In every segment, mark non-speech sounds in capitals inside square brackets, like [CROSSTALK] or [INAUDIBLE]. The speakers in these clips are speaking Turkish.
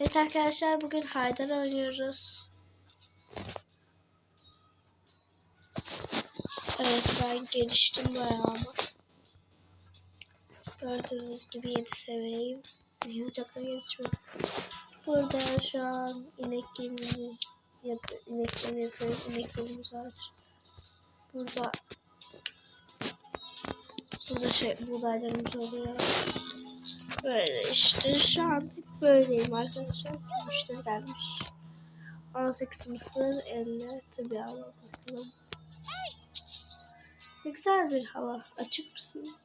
Evet arkadaşlar bugün Haydar oynuyoruz. Evet ben geliştim bayağı ama. Gördüğünüz gibi 7 seviyeyim. Da gelişmedim. Burada şu an inek yemimiz yap inek yemi yapıyoruz. İnek yemimiz var. Burada burada şey buğdaylarımız oluyor. Böyle işte şu an böyleyim arkadaşlar. Müşteri gelmiş. 18 mısır 50 tabi hava bakalım. Ne güzel bir hava. Açık mısın?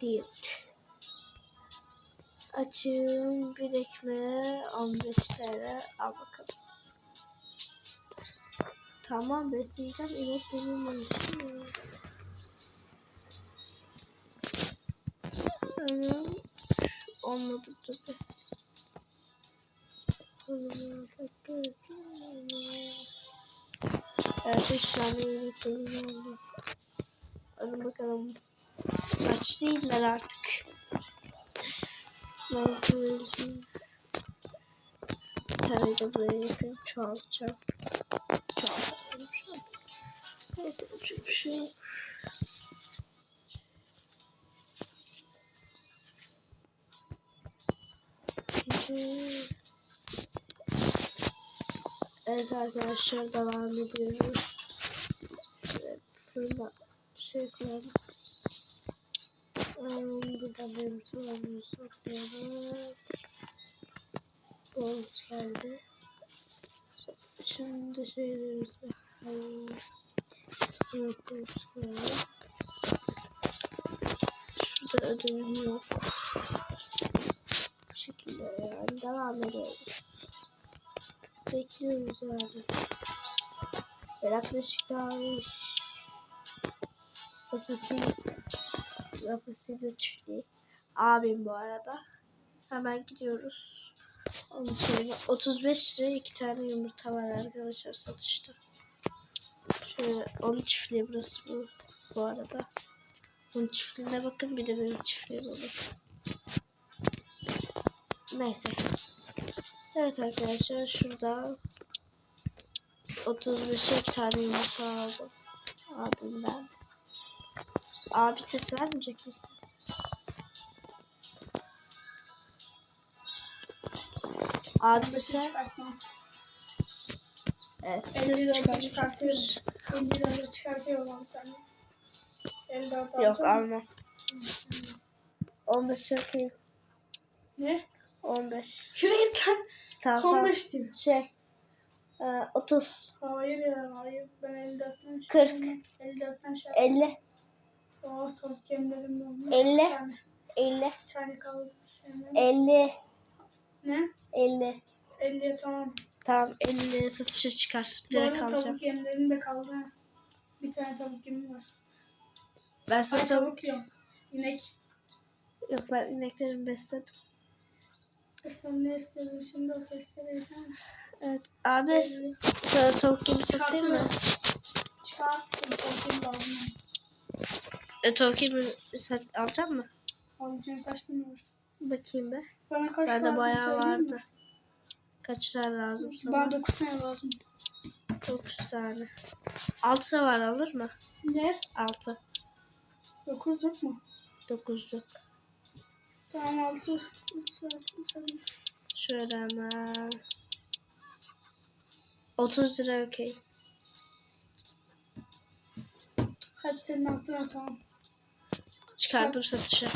Değil. Açığım bir ekmeğe 15 TL. Al bakalım. Tamam besleyeceğim. İnek benim. Tamam. Olmadı tabi. Evet, üç tane yemeklerim oldu. Hadi bakalım. Kaç değiller artık. Ben koyayım. Bir tane de buraya yapayım. Çoğaltacağım. Çoğaltacağım. Neyse, yapacak bir şey yok. Evet arkadaşlar devam ediyoruz. Evet, fırına şey koyalım. Um, burada benim sıramı toplayalım. Bonus geldi. Şimdi şeylerimizi hayır. Evet, bonus koyalım. Şurada ödülüm yok. Şekilde yani devam ediyoruz. Bekliyoruz yani. Yaklaşık daha. Kafası kafasıyla çiftliği. Abim bu arada. Hemen gidiyoruz. Onun sonra 35 liraya iki tane yumurta var arkadaşlar satışta. Şöyle onun çiftliği burası bu, bu arada. Onun çiftliğine bakın bir de benim çiftliğim olur. Neyse. Evet arkadaşlar şurada 35 iki tane yumurta aldım. Abimden. Abi ses vermeyecek misin? Abi ses ver. Evet 50 ses lira çıkar. çıkartıyorum. 50 lira çıkartıyorum bir tane. 54 Yok almam. 15 yapayım. Ne? 15. Şuraya git lan. Tamam tamam. 15 diyor. Şey. E, 30. Hayır ya hayır. Ben 54'ten 40. 54'ten şey 50. Oh tavuk yemlerim de olmuş. 50. Bir tane, 50. bir tane kaldı. Şimdi. 50. Ne? 50. 50'ye tamam. Tamam 50 satışa çıkar. Direkt alacağım. tavuk yemlerim de kaldı. Bir tane tavuk yemi var. Ben Ay sana tavuk... tavuk yiyorum. İnek. Yok ben ineklerimi besledim. Sen ne istedin şimdi o testereyi? ha? Evet. Abi sana tavuk gibi satayım mı? Çıkart. Tavuk. E, tavuk gibi sat alacak mı? Alıcıya kaç tane var? Bakayım be. Bana kaç Bende bayağı söyleyeyim mi? vardı. Kaç tane lazım sana? Bana 9 tane lazım. 9 tane. 6 var alır mı? Ne? 6. 9 yok mu? 9'luk. Tamam 6. Şöyle hemen. 30 lira okey. Hadi senin aklına tamam. Çıkardım satışa.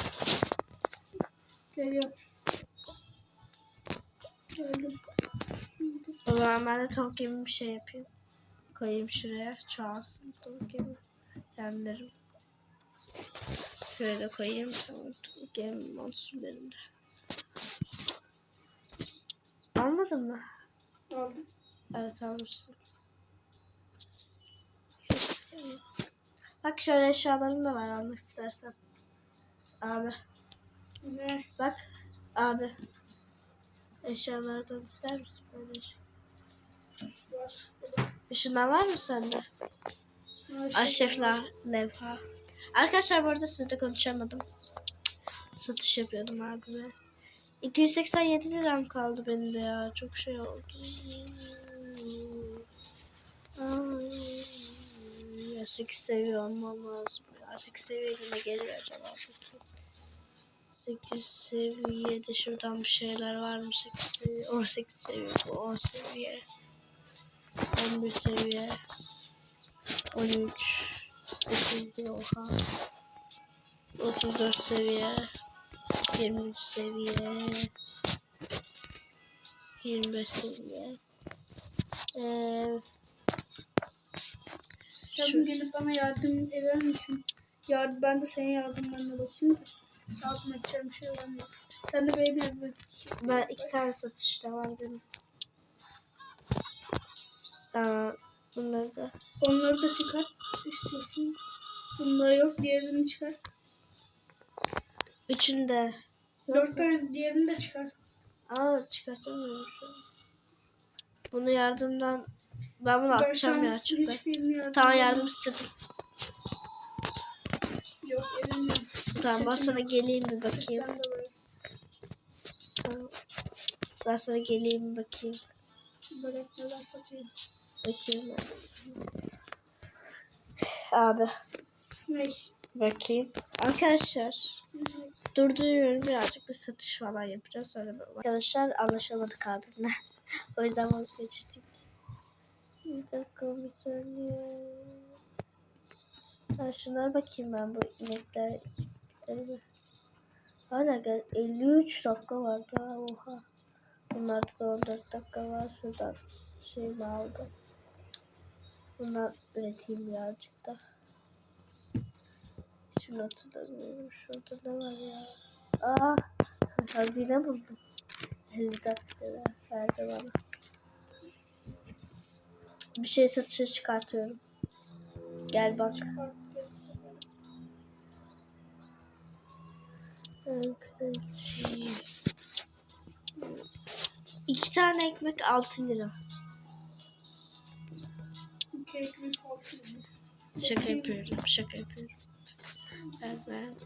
Geliyor. Geldim. O zaman ben de tavuk gibi bir şey yapayım. Koyayım şuraya. Çoğalsın tavuk gibi. Yanlarım. Şöyle koyayım. Gibi olsun benim de. Anladın mı? Aldım. Evet alırsın. Bak şöyle eşyalarım da var almak istersen. Abi Ne? bak abi. Eşyalardan ister misin böyle şey? Var. Şundan var mı sende? Ha, Aşrefla levha. Arkadaşlar bu arada sizle konuşamadım. Satış yapıyordum abime. 287 liram kaldı benim de ya. Çok şey oldu. Ya 8 seviye olmam lazım. Ya 8 seviyede ne geliyor acaba? Bakayım. 8 seviyede şuradan bir şeyler var mı? 8 seviye, 18 seviye, bu 10 seviye. 11 seviye. 13. 31 oha. 34 seviye. 23 seviye. 25 seviye. Ee, Şu- gelip bana yardım eder misin? Yardım, ben de senin yardımlarına bakayım da. Yardım edeceğim şey var mı? Sen de benim yardım et. ben iki tane satışta var benim. Tamam. Bunları da. Onları da çıkart istiyorsun. Bunda yok. Diğerini çıkar. Üçünü de. Dört tane diğerini de çıkar. Aa çıkartamıyorum şu an. Bunu yardımdan ben bunu Ben atacağım ya yardım Tamam yardım istedim. Yok edemiyorum. Tamam ben sana geleyim bir bakayım. Ben de. Tamam. Ben sana geleyim bir bakayım. Böyle neler satıyor. Bakayım neredesin? Abi Ne? bakayım. Arkadaşlar durduruyorum birazcık bir satış falan yapacağız sonra böyle. Arkadaşlar anlaşamadık abimle. [LAUGHS] o yüzden vazgeçtik. Bir dakika bir saniye. Ha, şunlara bakayım ben bu inekler. Hala gel 53 dakika var daha oha. Bunlarda da 14 dakika var. Şuradan şeyimi aldım. Bundan üreteyim birazcık da. İsmini hatırlamıyorum. Şurada ne var ya? Aa, hazine buldum. 50 dakika verdi bana. Bir şey satışa çıkartıyorum. Gel bak. İki tane ekmek 6 lira. Şaka yapıyorum, şaka yapıyorum. Evet.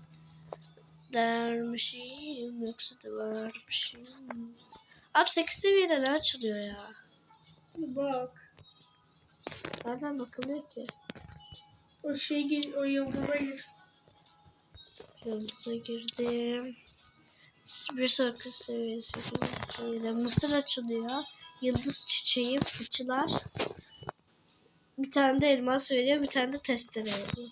Dermişim yoksa da varmışım. Abi 8 seviyede ne açılıyor ya? Bak. Nereden bakılıyor ki? O şey gir, o yıldıza gir. Yıldız'a girdim. Bir sonraki seviye 8 seviyede. Mısır açılıyor. Yıldız çiçeği, fıçılar. Bir tane de elmas veriyor, bir tane de testere veriyor.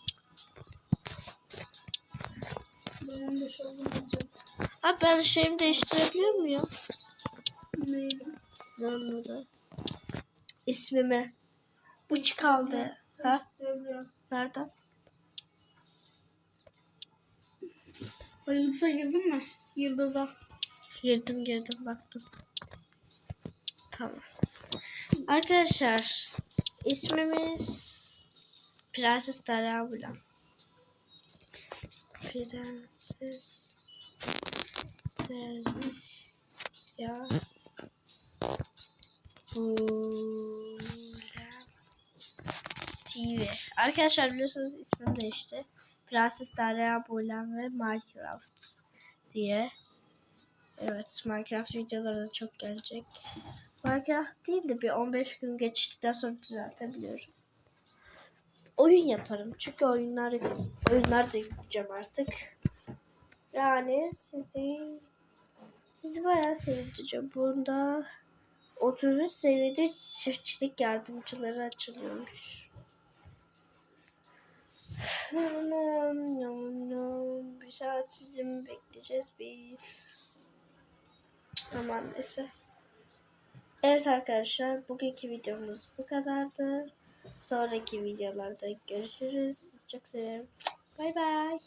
Abi ben şeyimi değiştirebiliyor muyum? Neydi? Ne anladı? İsmimi. Bu çıkaldı. Ha? Nereden? Yıldıza girdin mi? Yıldıza. Girdim girdim baktım. Tamam. Arkadaşlar ismimiz Prenses Derya Bulan. Prenses Derya Bulan TV. Arkadaşlar biliyorsunuz ismim değişti. Prenses Derya Bulan ve Minecraft diye. Evet Minecraft videoları da çok gelecek. Minecraft değil de bir 15 gün geçtikten sonra düzeltebiliyorum. Oyun yaparım. Çünkü oyunlar oyunlar da yükleyeceğim artık. Yani sizi sizi bayağı sevdireceğim. Bunda 33 seviyede çiftçilik yardımcıları açılıyormuş. Bir saat sizi mi bekleyeceğiz biz? Aman neyse. Evet arkadaşlar bugünkü videomuz bu kadardı. Sonraki videolarda görüşürüz. Çok seviyorum. Bay bay.